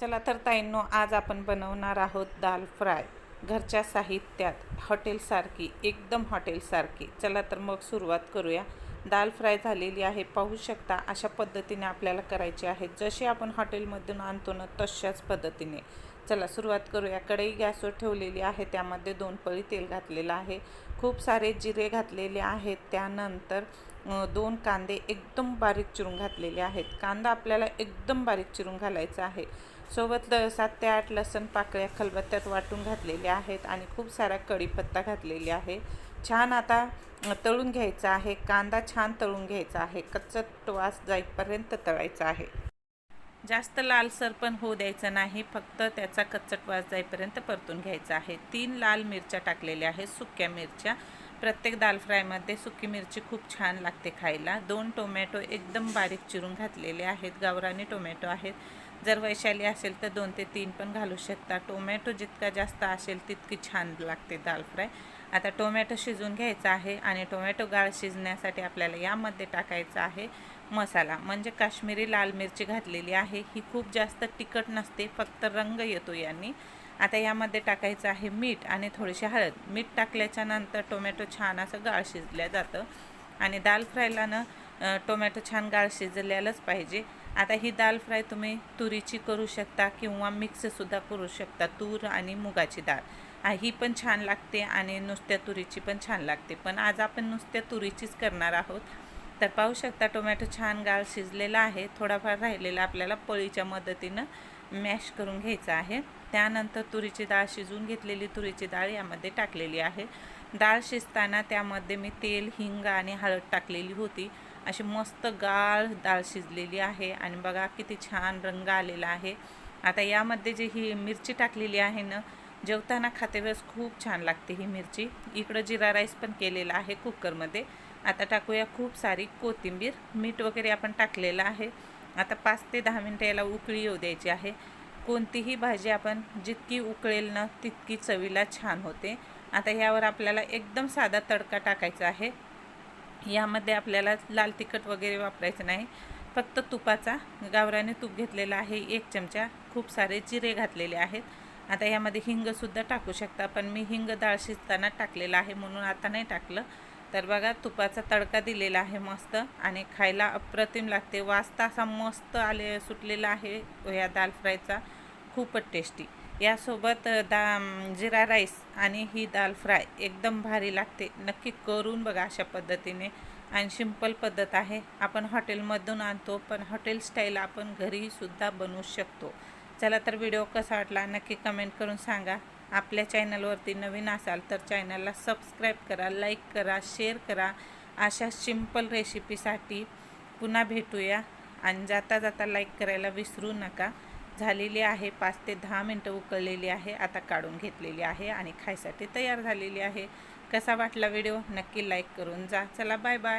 चला तर ताईंनो आज आपण बनवणार आहोत दाल फ्राय. घरच्या साहित्यात हॉटेलसारखी एकदम हॉटेलसारखी. चला तर मग सुरुवात करूया. दाल फ्राय झालेली आहे पाहू शकता अशा पद्धतीने आपल्याला करायची आहे. जशी आपण हॉटेलमधून आणतो ना तशाच पद्धतीने. चला सुरुवात करूया. कढई गॅसवर ठेवलेली आहे त्यामध्ये दोन पळी तेल घातलेलं आहे. खूप सारे जिरे घातलेले आहेत. त्यानंतर दोन कांदे एकदम बारीक चिरून घातलेले आहेत. कांदा आपल्याला एकदम बारीक चिरून घालायचा आहे. सोबत ल सात ते आठ लसण पाकळ्या खलबत्त्यात वाटून घातलेल्या आहेत आणि खूप सारा कढीपत्ता घातलेली आहे. छान आता तळून घ्यायचा आहे. कांदा छान तळून घ्यायचा आहे. कच्चट वास जाईपर्यंत तळायचा आहे. जास्त लालसर पण होऊ द्यायचं नाही. फक्त त्याचा कच्चट वास जाईपर्यंत परतून घ्यायचा आहे. तीन लाल मिरच्या टाकलेल्या आहेत. सुक्या मिरच्या. प्रत्येक दाल फ्रायमध्ये सुकी मिरची खूप छान लागते खायला. दोन टोमॅटो एकदम बारीक चिरून घातलेले आहेत. गावरानी टोमॅटो आहेत. जर वैशाली असेल तर दोन ते तीन पण घालू शकता. टोमॅटो जितका जास्त असेल तितकी छान लागते दाल फ्राय. आता टोमॅटो शिजवून घ्यायचा आहे आणि टोमॅटो गाळ शिजण्यासाठी आपल्याला यामध्ये टाकायचा आहे मसाला. म्हणजे काश्मीरी लाल मिरची घातलेली आहे. ही खूप जास्त तिखट नसते फक्त रंग येतो यांनी. आता यामध्ये टाकायचं आहे मीठ आणि थोडीशी हळद. मीठ टाकल्याच्या नंतर टोमॅटो छान असं गाळ शिजल्या जातं. आणि दाल फ्रायला ना टोमॅटो छान गाळ शिजलेलंच पाहिजे. आता ही दाल फ्राय तुम्ही तुरीची करू शकता किंवा मिक्ससुद्धा करू शकता तूर आणि मुगाची डाळ ही पण छान लागते आणि नुसत्या तुरीची पण छान लागते. पण आज आपण नुसत्या तुरीचीच करणार आहोत. तर पाहू शकता टोमॅटो छान गाळ शिजलेला आहे. थोडाफार राहिलेला आपल्याला पळीच्या मदतीनं मॅश करून घ्यायचा आहे. त्यानंतर तुरीची डाळ शिजवून घेतलेली तुरीची डाळ यामध्ये टाकलेली आहे. डाळ शिजताना त्यामध्ये मी तेल हिंग आणि हळद टाकलेली होती. अशी मस्त गाळ डाळ शिजलेली आहे आणि बघा किती छान रंग आलेला आहे. आता यामध्ये जी ही मिरची टाकलेली आहे ना जेवताना खातेवेळेस खूप छान लागते ही मिरची. इकडं जिरा राईस पण केलेला आहे कुकरमध्ये. आता टाकूया खूप सारी कोथिंबीर मीठ वगैरे आपण टाकलेलं आहे. आता पाच ते दहा मिनटं याला उकळी येऊ द्यायची आहे. कोणतीही भाजी आपण जितकी उकळेल ना तितकी चवीला छान होते. आता यावर आपल्याला एकदम साधा तडका टाकायचा आहे. यामध्ये आपल्याला लाल तिखट वगैरे वापरायचं नाही. फक्त तुपाचा गावराने तूप घेतलेला आहे. एक चमचा खूप सारे जिरे घातलेले आहेत. आता यामध्ये हिंगसुद्धा टाकू शकता पण मी हिंग डाळ शिजताना टाकलेला आहे म्हणून आता नाही टाकलं. तर बघा तुपाचा तडका दिलेला आहे मस्त आणि खायला अप्रतिम लागते. वासता असा मस्त आले सुटलेला आहे ह्या दाल फ्रायचा. खूपच टेस्टी यासोबत दा जिरा राईस आणि ही दाल फ्राय एकदम भारी लागते. नक्की करून बघा अशा पद्धतीने. आणि सिंपल पद्धत आहे. आपण हॉटेलमधून आणतो पण हॉटेल स्टाईल आपण घरीसुद्धा बनवू शकतो. चला तर व्हिडिओ कसा वाटला नक्की कमेंट करून सांगा. आपल्या चॅनलवरती नवीन असाल तर चॅनलला सबस्क्राईब करा लाईक करा शेअर करा. अशा सिंपल रेसिपीसाठी पुन्हा भेटूया. आणि जाता जाता लाईक करायला विसरू नका. झालेली आहे पाच ते दहा मिनटं उकळलेली आहे. आता काढून घेतलेली आहे आणि खायसाठी तयार झालेली आहे. कसा वाटला व्हिडिओ? नक्की लाईक करून जा. चला बाय बाय.